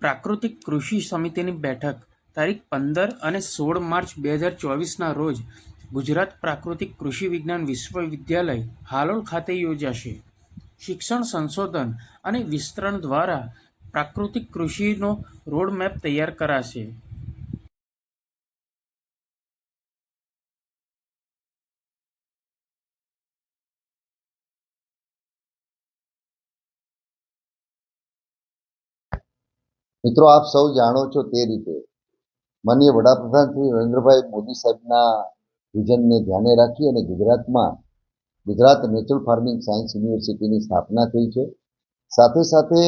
પ્રાકૃતિક કૃષિ સમિતિની બેઠક, તારીખ પંદર અને સોળ માર્ચ બે હજાર ચોવીસના રોજ ગુજરાત પ્રાકૃતિક કૃષિ વિજ્ઞાન વિશ્વવિદ્યાલય હાલોલ ખાતે યોજાશે. શિક્ષણ સંશોધન અને વિસ્તરણ દ્વારા પ્રાકૃતિક કૃષિનો રોડમેપ તૈયાર કરાશે. મિત્રો, આપ સૌ જાણો છો તે રીતે માનનીય વડાપ્રધાન શ્રી નરેન્દ્રભાઈ મોદી સાહેબના વિઝનને ધ્યાને રાખી અને ગુજરાતમાં ગુજરાત નેચરલ ફાર્મિંગ સાયન્સ યુનિવર્સિટીની સ્થાપના થઈ છે. સાથે સાથે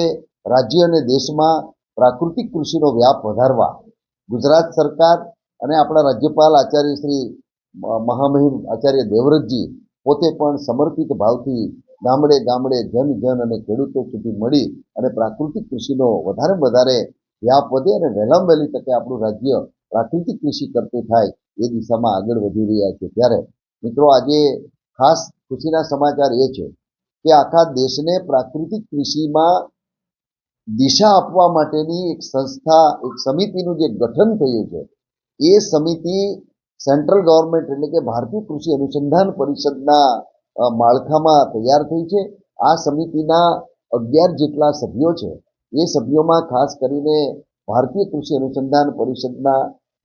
રાજ્ય અને દેશમાં પ્રાકૃતિક કૃષિનો વ્યાપ વધારવા ગુજરાત સરકાર અને આપણા રાજ્યપાલ આચાર્ય શ્રી મહામહિમ આચાર્ય દેવવ્રતજી પોતે પણ સમર્પિત ભાવથી ગામડે ગામડે જન જન અને ખેડૂતો સુધી મળી અને પ્રાકૃતિક કૃષિનો વધારે વધારે વ્યાપ વધે અને વહેલામ વહેલી તકે આપણું રાજ્ય પ્રાકૃતિક કૃષિ કરતું થાય એ દિશામાં આગળ વધી રહ્યા છે. ત્યારે મિત્રો આજે ખાસ ખુશીના સમાચાર એ છે કે આખા દેશને પ્રાકૃતિક કૃષિમાં દિશા આપવા માટેની એક સંસ્થા, એક સમિતિનું જે ગઠન થયું છે, એ સમિતિ સેન્ટ્રલ ગવર્મેન્ટ એટલે કે ભારતીય કૃષિ અનુસંધાન પરિષદના માળખામાં તૈયાર થઈ છે. આ સમિતિના અગિયાર જેટલા સભ્યો છે, એ સભ્યોમાં ખાસ કરીને ભારતીય કૃષિ અનુસંધાન પરિષદના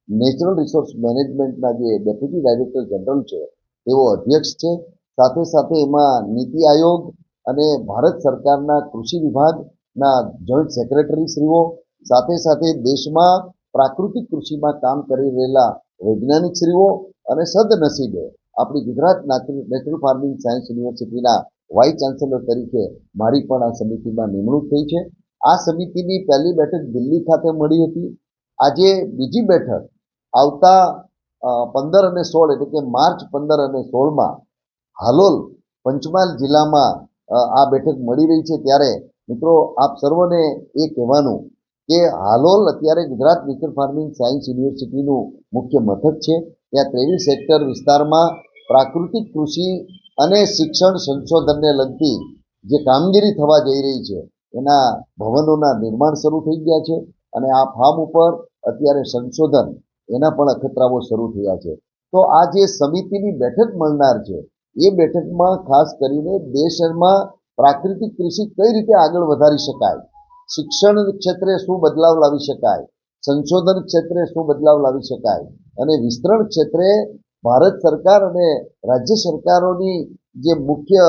નેચરલ રિસોર્સ મેનેજમેન્ટના જે ડેપ્યુટી ડાયરેક્ટર જનરલ છે, તેઓ અધ્યક્ષ છે. સાથે સાથે એમાં નીતિ આયોગ અને ભારત સરકારના કૃષિ વિભાગના જોઈન્ટ સેક્રેટરી શ્રીઓ, સાથે સાથે દેશમાં પ્રાકૃતિક કૃષિમાં કામ કરી રહેલા વૈજ્ઞાનિક શ્રીઓ અને સદનસીબે આપણી ગુજરાત નેચરલ ફાર્મિંગ સાયન્સ યુનિવર્સિટીના વાઇસ ચાન્સેલર તરીકે મારી પણ આ સમિતિમાં નિમણૂક થઈ છે. આ સમિતિની પહેલી બેઠક દિલ્હી ખાતે મળી હતી. આજે બીજી બેઠક આવતા પંદર અને સોળ એટલે કે માર્ચ પંદર અને સોળમાં હાલોલ પંચમહાલ જિલ્લામાં આ બેઠક મળી રહી છે. ત્યારે મિત્રો આપ સર્વને એ કહેવાનું કે હાલોલ અત્યારે ગુજરાત નેચરલ ફાર્મિંગ સાયન્સ યુનિવર્સિટીનું મુખ્ય મથક છે. ત્યાં ત્રેવીસ હેક્ટર વિસ્તારમાં પ્રાકૃતિક કૃષિ અને શિક્ષણ સંશોધનને લગતી જે કામગીરી થવા જઈ રહી છે, એના ભવનોના નિર્માણ શરૂ થઈ ગયા છે અને આ ફાર્મ ઉપર અત્યારે સંશોધન એના પણ અખતરાઓ શરૂ થયા છે. તો આ જે સમિતિની બેઠક મળનાર છે, એ બેઠકમાં ખાસ કરીને દેશમાં પ્રાકૃતિક કૃષિ કઈ રીતે આગળ વધારી શકાય, શિક્ષણ ક્ષેત્રે શું બદલાવ લાવી શકાય સંશોધન ક્ષેત્રે શું બદલાવ લાવી શકાય? અને વિસ્તરણ ક્ષેત્રે ભારત સરકાર અને રાજ્ય સરકારોની જે મુખ્ય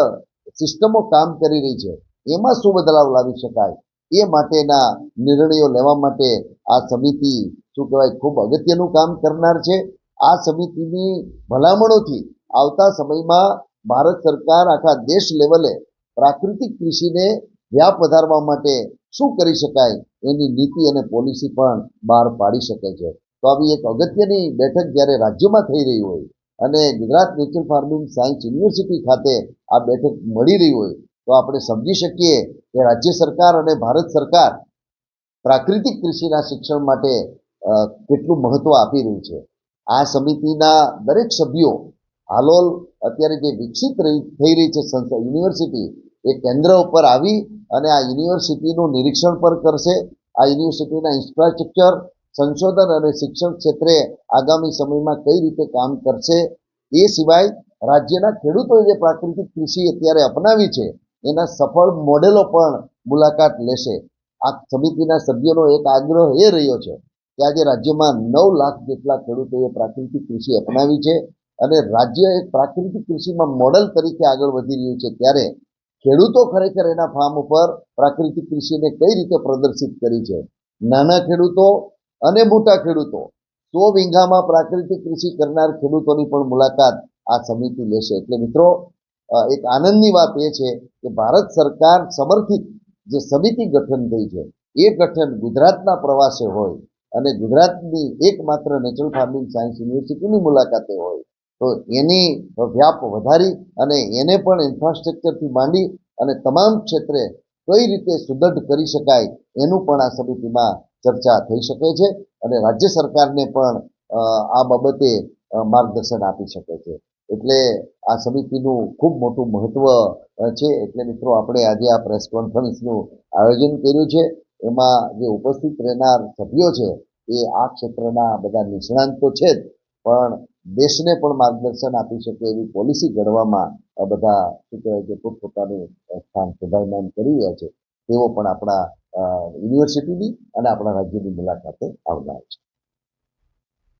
સિસ્ટમો કામ કરી રહી છે, એમાં શું બદલાવ લાવી શકાય? એ માટેના નિર્ણયો લેવા માટે આ સમિતિ, શું કહેવાય, ખૂબ અગત્યનું કામ કરનાર છે. આ સમિતિની ભલામણોથી આવતા સમયમાં ભારત સરકાર આખા દેશ લેવલે પ્રાકૃતિક કૃષિને વ્યાપ વધારવા માટે શું કરી શકાય? એની નીતિ અને પોલિસી પણ બહાર પાડી શકે છે. તો આવી એક અગત્યની બેઠક જ્યારે રાજ્યમાં થઈ રહી હોય અને Gujarat natural farming science university ખાતે આ બેઠક મળી રહી હોય, તો આપણે સમજી શકીએ કે રાજ્ય સરકાર અને ભારત સરકાર પ્રાકૃતિક કૃષિના શિક્ષણ માટે કેટલું મહત્વ આપી રહ્યું છે. આ સમિતિના દરેક સભ્યો હાલોલ અત્યારે જે વિકસિત થઈ રહી છે સંસ્થા યુનિવર્સિટી એ કેન્દ્ર ઉપર આવી અને આ યુનિવર્સિટીનું નિરીક્ષણ પણ કરશે. આ યુનિવર્સિટીના ઇન્ફ્રાસ્ટ્રક્ચર, સંશોધન અને શિક્ષણ ક્ષેત્રે આગામી સમયમાં કઈ રીતે કામ કરશે એ સિવાય રાજ્યના ખેડૂતોએ જે પ્રાકૃતિક કૃષિ અત્યારે અપનાવી છે, એના સફળ મોડેલો પણ મુલાકાત લેશે. આ સમિતિના સભ્યોનો એક આગ્રહ એ રહ્યો છે કે આજે રાજ્યમાં નવ લાખ જેટલા ખેડૂતોએ પ્રાકૃતિક કૃષિ અપનાવી છે અને રાજ્ય એક પ્રાકૃતિક કૃષિમાં મોડલ તરીકે આગળ વધી રહ્યું છે ત્યારે ખેડૂતો ખરેખર એના ફાર્મ ઉપર પ્રાકૃતિક કૃષિને કઈ રીતે પ્રદર્શિત કરી છે? નાના ખેડૂતો અને મોટા ખેડૂતો. સો વીંઘામાં પ્રાકૃતિક કૃષિ કરનાર ખેડૂતોની પણ મુલાકાત આ સમિતિ લેશે. એટલે મિત્રો એક આનંદની વાત એ છે કે ભારત સરકાર સમર્થિત જે સમિતિ ગઠન થઈ છે, એ ગઠન ગુજરાતના પ્રવાસે હોય અને ગુજરાતની એકમાત્ર નેચરલ ફાર્મિંગ સાયન્સ યુનિવર્સિટીની મુલાકાતે હોય. તો એની વ્યાપ વધારી અને એને પણ ઇન્ફ્રાસ્ટ્રક્ચરથી માંડી અને તમામ ક્ષેત્રે કઈ રીતે સુદૃઢ કરી શકાય એનું પણ આ સમિતિમાં ચર્ચા થઈ શકે છે અને રાજ્ય સરકારને પણ આ બાબતે માર્ગદર્શન આપી શકે છે. એટલે આ સમિતિનું ખૂબ મોટું મહત્વ છે. એટલે મિત્રો, આપણે આજે આ પ્રેસ કોન્ફરન્સનું આયોજન કર્યું છે. એમાં જે ઉપસ્થિત રહેનાર સભ્યો છે એ આ ક્ષેત્રના બધા નિષ્ણાંતો છે જ. પણ દેશને પણ માર્ગદર્શન આપી શકે એવી પોલિસી ઘડવામાં આ બધા, શું કહેવાય કે, પોતપોતાનું સ્થાન પ્રભાવમાન કરી રહ્યા છે. તેઓ પણ આપણા યુનિવર્સિટીની અને આપણા રાજ્યની મુલાકાતે આવનાર છે.